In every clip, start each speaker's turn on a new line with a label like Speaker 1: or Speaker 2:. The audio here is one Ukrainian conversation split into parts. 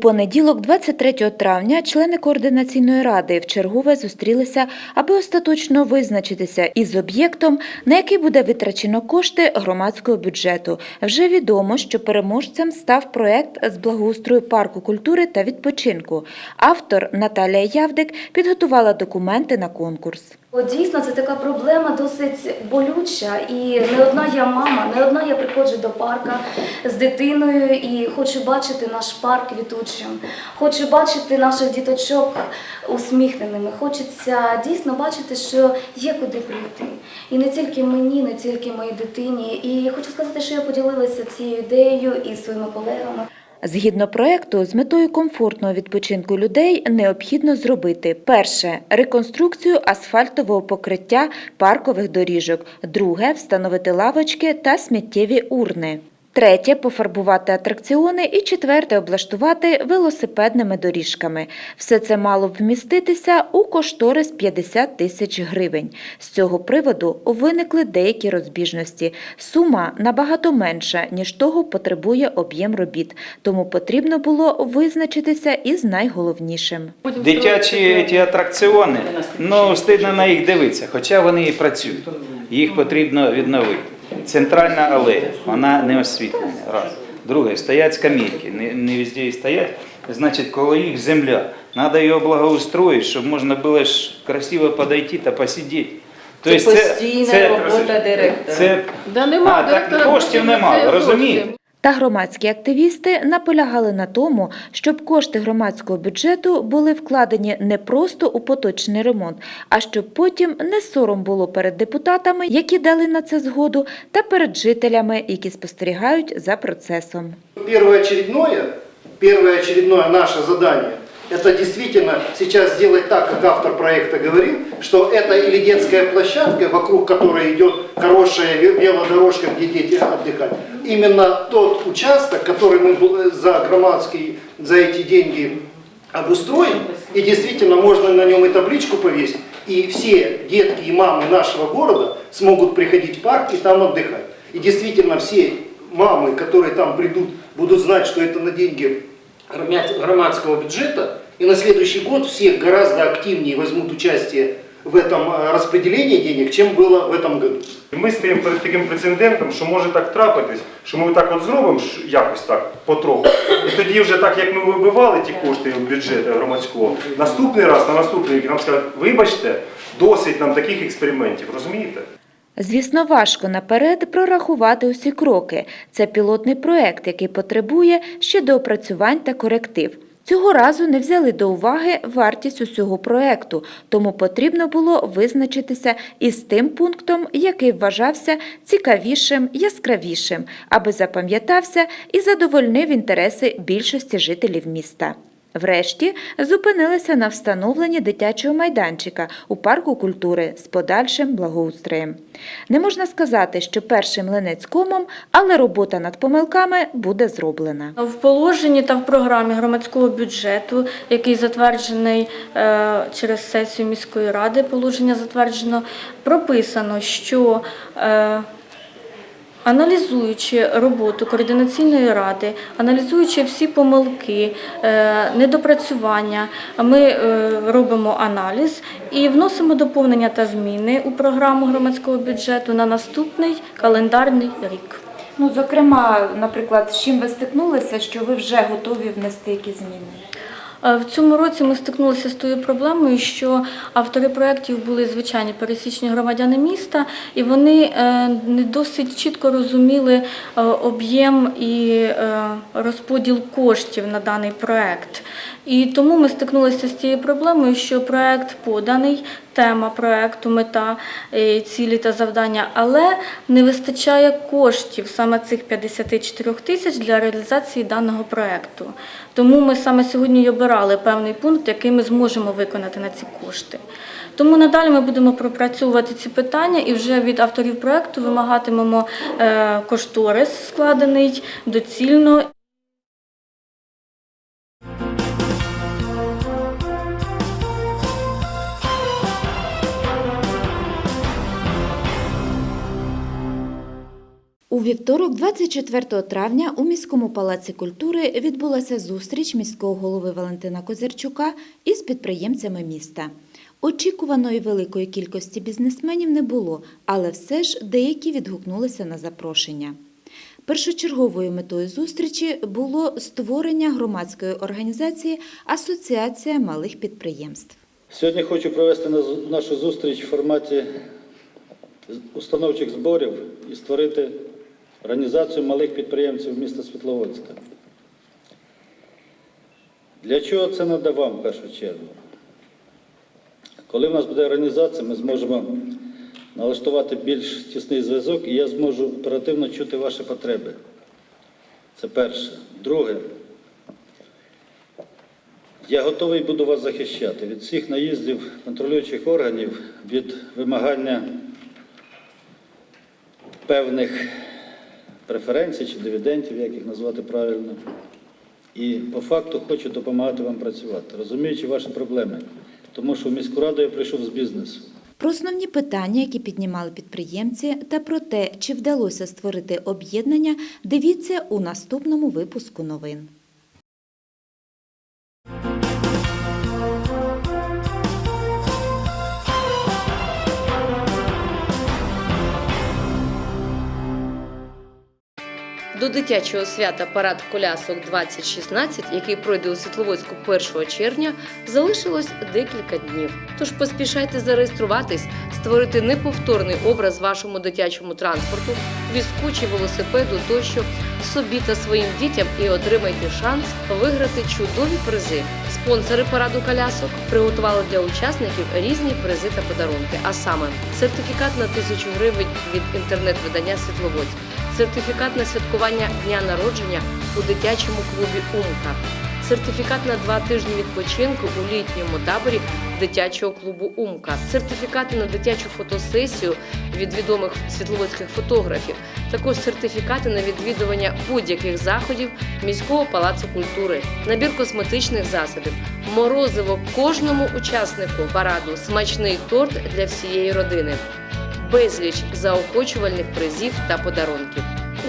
Speaker 1: Понеділок, 23 травня, члени координаційної ради вчергове зустрілися, аби остаточно визначитися із об'єктом, на який буде витрачено кошти громадського бюджету. Вже відомо, що переможцем став проект з благоустрою парку культури та відпочинку. Автор Наталія Явдик підготувала документи на конкурс.
Speaker 2: От Дійсно, це така проблема досить болюча, і не одна я мама, не одна я приходжу до парка з дитиною і хочу бачити наш парк квітучим, хочу бачити наших діточок усміхненими. Хочеться дійсно бачити, що є куди прийти. І не тільки мені, не тільки моїй дитині. І хочу сказати, що я поділилася цією ідеєю із своїми колегами.
Speaker 1: Згідно проекту, з метою комфортного відпочинку людей необхідно зробити перше реконструкцію асфальтового покриття паркових доріжок, друге встановити лавочки та сміттєві урни. Третє пофарбувати атракціони і четверте облаштувати велосипедними доріжками. Все це мало б вміститися у кошторис 50 тисяч гривень. З цього приводу виникли деякі розбіжності. Сума набагато менша, ніж того потребує об'єм робіт, тому потрібно було визначитися із найголовнішим.
Speaker 3: Дитячі атракціони, ну стидно на їх дивитися, хоча вони і працюють. Їх потрібно відновити. Центральна алея, вона не освітлена. Раз. Друге, стоять скамейки, не, не везде і стоять. Значить, коли їх земля. Треба її благоустроїти, щоб можна було ж красиво подойти та посидіти.
Speaker 4: Це постійна робота директора.
Speaker 3: Це,
Speaker 4: Да нема
Speaker 3: а, так
Speaker 4: директора
Speaker 3: коштів немає, розумієте?
Speaker 1: Та громадські активісти наполягали на тому, щоб кошти громадського бюджету були вкладені не просто у поточний ремонт, а щоб потім не сором було перед депутатами, які дали на це згоду, та перед жителями, які спостерігають за процесом.
Speaker 5: Первоочередное, первоочередное наше задание – это действительно сейчас сделать так, как автор проекта говорил, что это или детская площадка, вокруг которой идет хорошая ве- велодорожка, где дети отдыхают. Именно тот участок, который мы за громадские, за эти деньги обустроим, и действительно можно на нем и табличку повесить, и все детки и мамы нашего города смогут приходить в парк и там отдыхать. И действительно все мамы, которые там придут, будут знать, что это на деньги громадского бюджета, и на следующий год все гораздо активнее возьмут участие в этом э, распределении денег, чем было в этом году.
Speaker 6: Ми стоїмо перед таким прецедентом, що може так трапитись, що ми так от зробимо ж якось так потроху. І тоді вже так, як ми вибивали ті кошти бюджету громадського, наступний раз, на наступний рік нам скажуть, вибачте, досить нам таких експериментів, розумієте?
Speaker 1: Звісно, важко наперед прорахувати усі кроки. Це пілотний проект, який потребує ще доопрацювань та коректив. Цього разу не взяли до уваги вартість усього проекту, тому потрібно було визначитися із тим пунктом, який вважався цікавішим, яскравішим, аби запам'ятався і задовольнив інтереси більшості жителів міста. Врешті зупинилися на встановленні дитячого майданчика у парку культури з подальшим благоустроєм. Не можна сказати, що перший млинець комом, але робота над помилками буде зроблена.
Speaker 7: В положенні та в програмі громадського бюджету, який затверджений е, через сесію міської ради, положення затверджено, прописано, що е, Аналізуючи роботу координаційної ради, аналізуючи всі помилки, е, недопрацювання, ми е, робимо аналіз і вносимо доповнення та зміни у програму громадського бюджету на наступний календарний рік.
Speaker 1: Ну, зокрема, наприклад, з чим ви стикнулися, що ви вже готові внести які зміни?
Speaker 7: Е, В цьому році ми стикнулися з тою проблемою, що автори проєктів були звичайні пересічні громадяни міста, і вони е, не досить чітко розуміли е, об'єм і розподіл коштів на даний проєкт. І тому ми стикнулися з тією проблемою, що проєкт поданий, тема проєкту, мета, цілі та завдання, але не вистачає коштів саме цих 54 тисяч для реалізації даного проєкту. Тому ми саме сьогодні й обирали певний пункт, який ми зможемо виконати на ці кошти. Тому надалі ми будемо пропрацьовувати ці питання і вже від авторів проєкту вимагатимемо е, кошторис складений доцільно.
Speaker 1: Вівторок, 24 травня, у міському палаці культури відбулася зустріч міського голови Валентина Козирчука із підприємцями міста. Очікуваної великої кількості бізнесменів не було, але все ж деякі відгукнулися на запрошення. Першочерговою метою зустрічі було створення громадської організації Асоціація малих підприємств.
Speaker 8: Сьогодні хочу провести нашу зустріч в форматі установчих зборів і створити організацію малих підприємців міста Світловодська. Для чого це вам в першу чергу? Коли в нас буде організація, ми зможемо налаштувати більш тісний зв'язок і я зможу оперативно чути ваші потреби. Це перше. Друге, я готовий буду вас захищати від всіх наїздів контролюючих органів, від вимагання певних преференцій чи дивідендів, як їх назвати правильно. І по факту хочу допомагати вам працювати, розуміючи ваші проблеми. Тому що в міську раду я прийшов з бізнесу.
Speaker 1: Про основні питання, які піднімали підприємці, та про те, чи вдалося створити об'єднання, дивіться у наступному випуску новин.
Speaker 4: До дитячого свята парад колясок 2016, який пройде у Світловодську 1 червня, залишилось декілька днів. Тож поспішайте зареєструватись, створити неповторний образ вашому дитячому транспорту, візку чи велосипеду тощо собі та своїм дітям і отримайте шанс виграти чудові призи. Спонсори параду колясок приготували для учасників різні призи та подарунки, а саме сертифікат на тисячу гривень від інтернет-видання Світловодськ сертифікат на святкування дня народження у дитячому клубі Умка, сертифікат на два тижні відпочинку у літньому таборі дитячого клубу Умка, сертифікати на дитячу фотосесію від відомих світловодських фотографів, також сертифікати на відвідування будь-яких заходів міського палацу культури, набір косметичних засобів, морозиво кожному учаснику параду, смачний торт для всієї родини безліч заохочувальних призів та подарунків.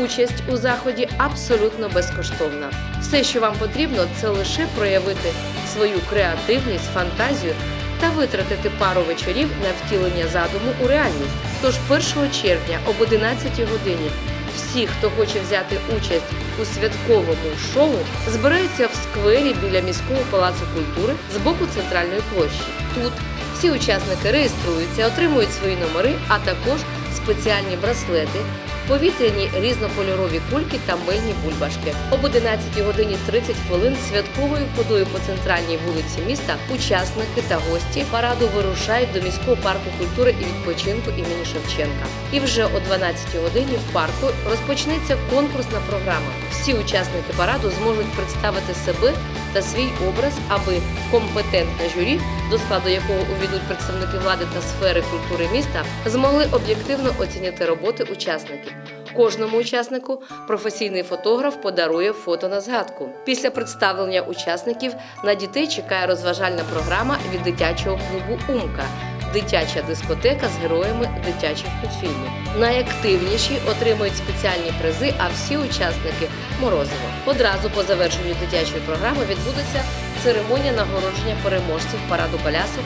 Speaker 4: Участь у заході абсолютно безкоштовна. Все, що вам потрібно, це лише проявити свою креативність, фантазію та витратити пару вечорів на втілення задуму у реальність. Тож 1 червня об 11 годині всі, хто хоче взяти участь у святковому шоу, збираються в сквері біля міського палацу культури з боку центральної площі. Тут всі учасники реєструються, отримують свої номери, а також спеціальні браслети, повітряні різнокольорові кульки та мильні бульбашки. Об 11 годині 30 хвилин святковою ходою по центральній вулиці міста учасники та гості параду вирушають до міського парку культури і відпочинку імені Шевченка. І вже о 12 годині в парку розпочнеться конкурсна програма. Всі учасники параду зможуть представити себе та свій образ, аби компетентне журі, до складу якого увійдуть представники влади та сфери культури міста, змогли об'єктивно оцінити роботи учасників. Кожному учаснику професійний фотограф подарує фото на згадку. Після представлення учасників на дітей чекає розважальна програма від дитячого клубу Умка. Дитяча дискотека з героями дитячих мультфільмів. Найактивніші отримують спеціальні призи, а всі учасники морозиво. Одразу по завершенню дитячої програми відбудеться церемонія нагородження переможців параду колясок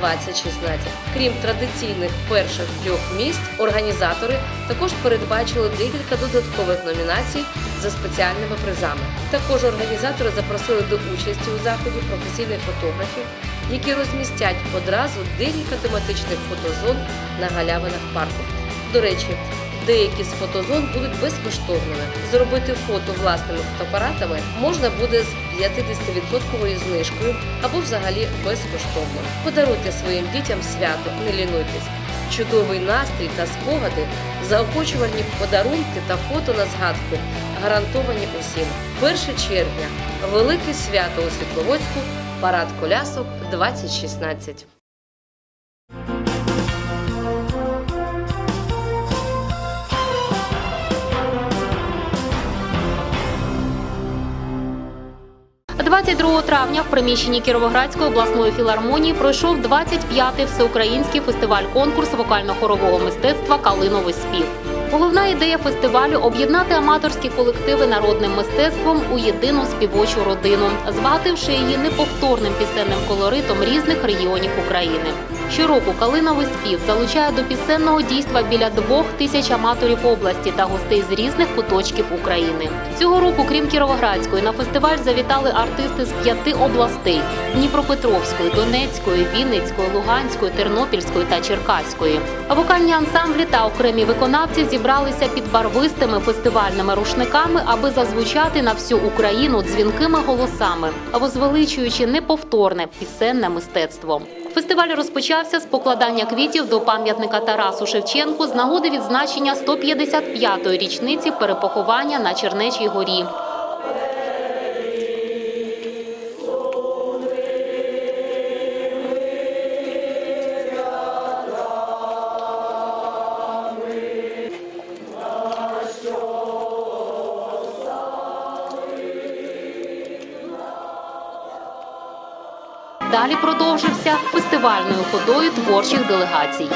Speaker 4: 2016. Крім традиційних перших трьох місць, організатори також передбачили декілька додаткових номінацій за спеціальними призами. Також організатори запросили до участі у заході професійних фотографів, які розмістять одразу декілька тематичних фотозон на галявинах парку. До речі, деякі з фотозон будуть безкоштовними. Зробити фото власними фотоапаратами можна буде з 50% знижкою або взагалі безкоштовно. Подаруйте своїм дітям свято, не лінуйтесь. Чудовий настрій та спогади, заохочувальні подарунки та фото на згадку гарантовані усім. 1 червня велике свято у Світловодську, парад колясок 2016.
Speaker 9: – 22 травня в приміщенні Кіровоградської обласної філармонії пройшов 25-й всеукраїнський фестиваль-конкурс вокально-хорового мистецтва Калиновий спів. Головна ідея фестивалю об'єднати аматорські колективи народним мистецтвом у єдину співочу родину, збагативши її неповторним пісенним колоритом різних регіонів України. Щороку Калиновий спів залучає до пісенного дійства біля двох тисяч аматорів області та гостей з різних куточків України. Цього року, крім Кіровоградської, на фестиваль завітали артисти з п'яти областей: Дніпропетровської, Донецької, Вінницької, Луганської, Тернопільської та Черкаської. А Вокальні ансамблі та окремі виконавці зібралися під барвистими фестивальними рушниками, аби зазвучати на всю Україну дзвінкими голосами, возвеличуючи неповторне пісенне мистецтво. Фестиваль розпочався з покладання квітів до пам'ятника Тарасу Шевченку з нагоди відзначення 155-ї річниці перепоховання на Чернечій горі. Продовжився фестивальною ходою творчих делегацій.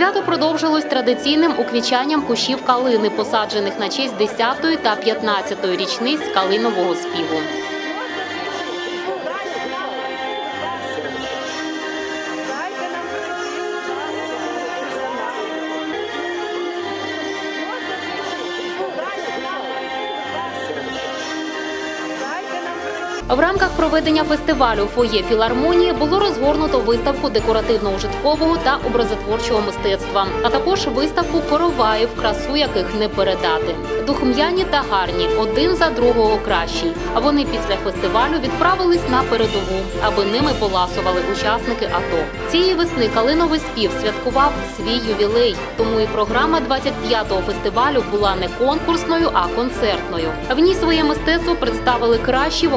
Speaker 9: Свято продовжилось традиційним уквічанням кущів калини, посаджених на честь 10-ї та 15-ї річниць калинового співу. В рамках проведення фестивалю фоє філармонії було розгорнуто виставку декоративно-ужиткового та образотворчого мистецтва, а також виставку короваїв, красу яких не передати. Духм'яні та гарні, один за другого кращий. А вони після фестивалю відправились на передову, аби ними поласували учасники АТО. Цієї весни Калиновий спів святкував свій ювілей, тому і програма 25-го фестивалю була не конкурсною, а концертною. В ній своє мистецтво представили кращі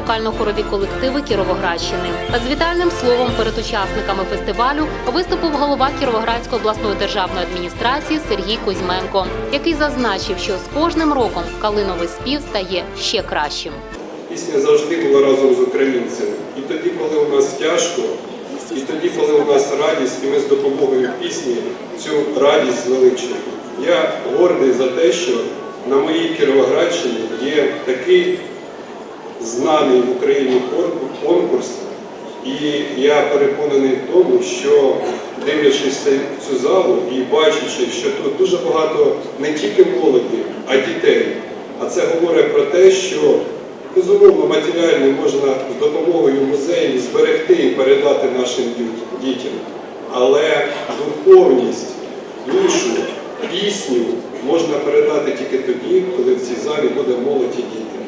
Speaker 9: вокально-хорові колективи Кіровоградщини. З вітальним словом перед учасниками фестивалю виступив голова Кіровоградської обласної державної адміністрації Сергій Кузьменко, який зазначив, що з кожним роком Калиновий спів стає ще кращим.
Speaker 10: Пісня завжди була разом з українцями. І тоді, коли у нас тяжко, і тоді, коли у нас радість, і ми з допомогою пісні цю радість звеличуємо. Я гордий за те, що на моїй Кіровоградщині є такий знаний в Україні конкурс, і я переконаний в тому, що дивлячись цю залу і бачачи, що тут дуже багато не тільки молоді, а дітей. А це говорить про те, що безумовно матеріально можна з допомогою музеїв зберегти і передати нашим дітям. Але духовність, душу, пісню можна передати тільки тоді, коли в цій залі буде молодь і діти.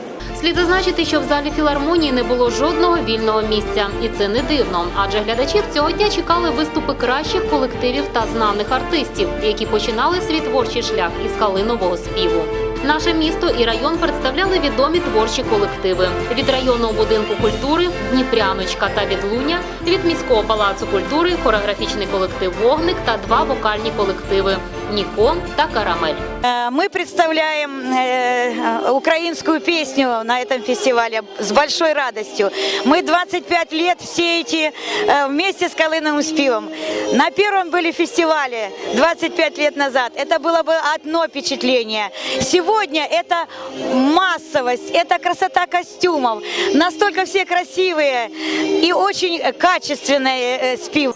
Speaker 9: Слід зазначити, що в залі філармонії не було жодного вільного місця, і це не дивно, адже глядачів цього дня чекали виступи кращих колективів та знаних артистів, які починали свій творчий шлях із калинового співу. Наше місто і район представляли відомі творчі колективи. Від районного будинку культури Дніпряночка та Відлуня, від міського палацу культури хореографічний колектив Вогник та два вокальні колективи Ніко та Карамель.
Speaker 11: Э, Мы представляем э, украинскую песню на этом фестивале с большой радостью. Мы 25 лет все эти э, вместе с Колыновым спивом. На первом были фестивале 25 лет назад. Это было бы одно впечатление. Сегодня это массовость, это красота костюмов. Настолько все красивые и очень качественные э, спив.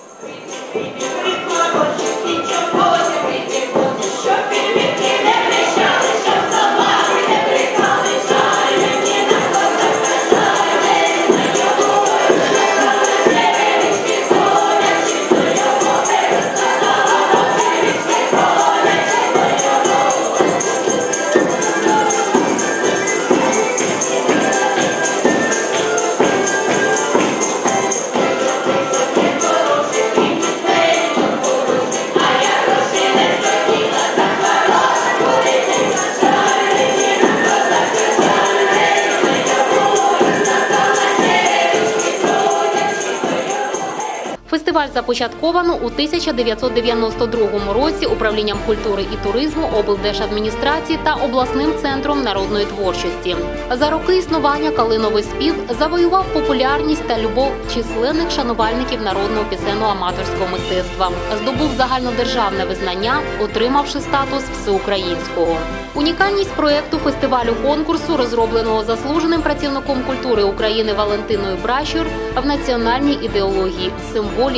Speaker 9: Фестиваль започатковано у 1992 році управлінням культури і туризму, облдержадміністрації та обласним центром народної творчості. За роки існування Калиновий спів завоював популярність та любов численних шанувальників народного пісенного аматорського мистецтва, здобув загальнодержавне визнання, отримавши статус всеукраїнського. Унікальність проєкту фестивалю конкурсу, розробленого заслуженим працівником культури України Валентиною Бращур, в національній ідеології,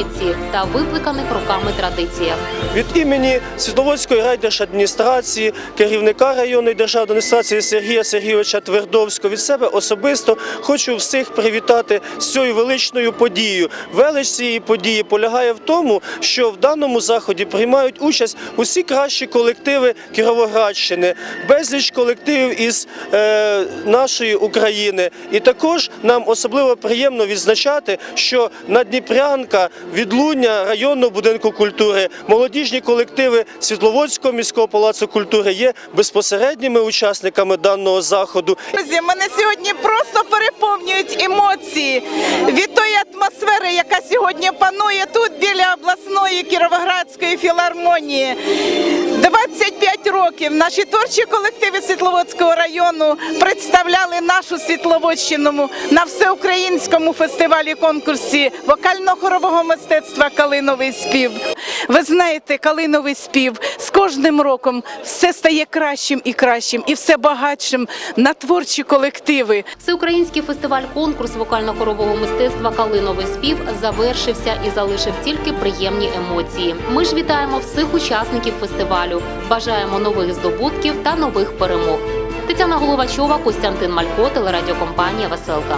Speaker 9: символіці та викликаних роками традиціях.
Speaker 12: Від імені Світловодської райдержадміністрації, керівника районної державної адміністрації Сергія Сергійовича Твердовського від себе особисто хочу всіх привітати з цією величною подією. Велич цієї події полягає в тому, що в даному заході приймають участь усі кращі колективи Кіровоградщини, безліч колективів із е, нашої України. І також нам особливо приємно відзначати, що Надніпрянка, відлуння районного будинку культури, молодіжні колективи Світловодського міського палацу культури є безпосередніми учасниками даного заходу.
Speaker 13: Друзі, мене сьогодні просто переповнюють емоції від тої атмосфери, яка сьогодні панує тут біля обласної Кіровоградської філармонії. 25 років наші творчі колективи Світловодського району представляли нашу Світловодщину на всеукраїнському фестивалі конкурсі вокально-хорового мистецтва Калиновий спів. Ви знаєте, Калиновий спів з кожним роком все стає кращим і кращим, і все багатшим на творчі колективи.
Speaker 9: Всеукраїнський фестиваль конкурс вокально-хорового мистецтва Калиновий спів завершився і залишив тільки приємні емоції. Ми ж вітаємо всіх учасників фестивалю, бажаємо нових здобутків та нових перемог. Тетяна Головачова, Костянтин Малько, телерадіокомпанія Веселка.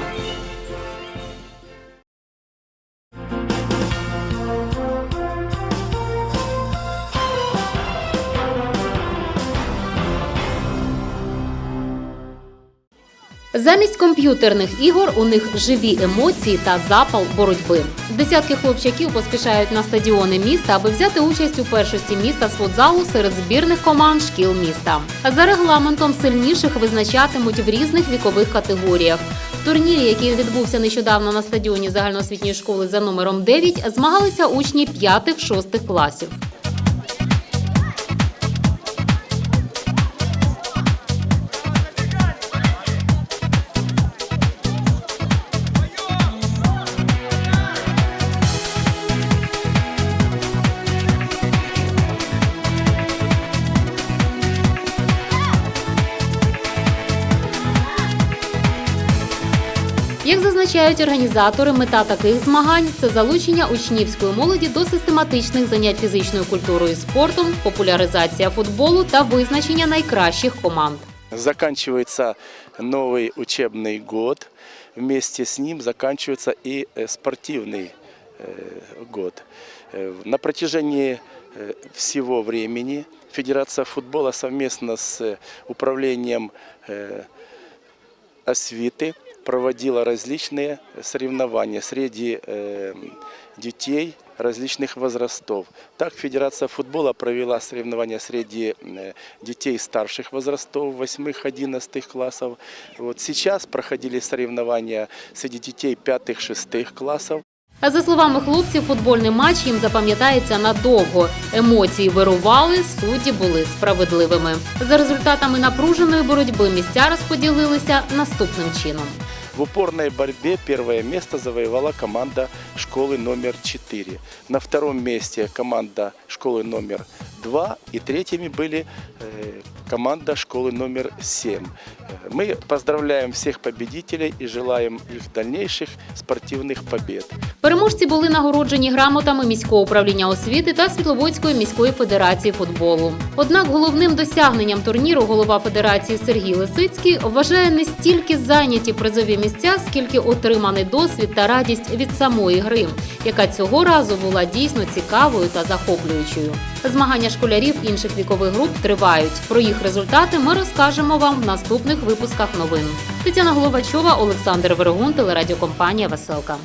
Speaker 9: Замість комп'ютерних ігор у них живі емоції та запал боротьби. Десятки хлопчаків поспішають на стадіони міста, аби взяти участь у першості міста з футзалу серед збірних команд шкіл міста. За регламентом сильніших визначатимуть в різних вікових категоріях. В турнірі, який відбувся нещодавно на стадіоні загальноосвітньої школи за номером 9, змагалися учні 5-6 класів. зазначають організатори, мета таких змагань це залучення учнівської молоді до систематичних занять фізичною культурою і спортом, популяризація футболу та визначення найкращих команд.
Speaker 14: Заканчивается новый учебный год. Вместе с ним заканчивается и э, спортивный э, год. Э, На протяжении э, всего времени Федерация футбола совместно с э, управлением э, освиты проводила различные соревнования среди э, детей различных возрастов. Так Федерация футбола провела соревнования среди э, детей старших возрастов, 8-11 классов. Вот сейчас проходили соревнования среди детей 5-6 классов.
Speaker 9: А за словами хлопців, футбольний матч їм запам'ятається надовго. Емоції вирували, судді були справедливими. За результатами напруженої боротьби місця розподілилися наступним чином.
Speaker 14: В упорной борьбе первое место завоевала команда школы номер 4. На втором месте команда школы номер 2. И третьими были э, команда школы номер 7. Э, Мы поздравляем всех победителей и желаем их дальнейших спортивных побед.
Speaker 9: Переможці були нагороджені грамотами міського управління освіти та Світловодської міської федерації футболу. Однак головним досягненням турніру голова федерації Сергій Лисицький вважає не стільки зайняті призові місця, скільки отриманий досвід та радість від самої гри, яка цього разу була дійсно цікавою та захоплюючою. Змагання школярів інших вікових груп тривають. Про їх результати ми розкажемо вам в наступних випусках новин. Тетяна Головачова, Олександр Вергун, телерадіокомпанія Веселка.